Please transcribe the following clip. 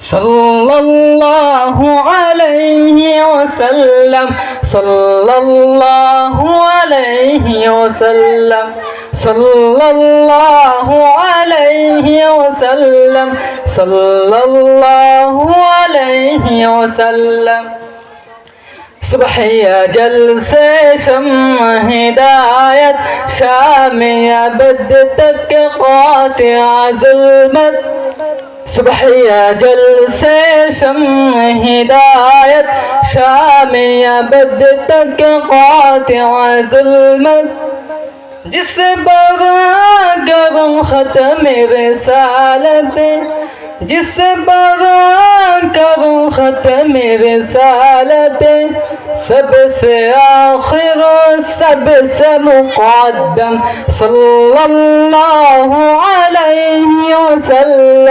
صلى الله عليه وسلم. صلى الله عليه وسلم. صلى الله عليه وسلم. صلى الله عليه وسلم. صبحية جلسة شم هداية. شامية بدتك قاطع ظلمت صبحية جلسة شم هداية شامية بدتك قاطع ظلمت جس برا کرم ختم رسالت جس برا کرم ختم رسالت سب سے آخر سب سے مقدم. صلی اللہ علیہ وسلم.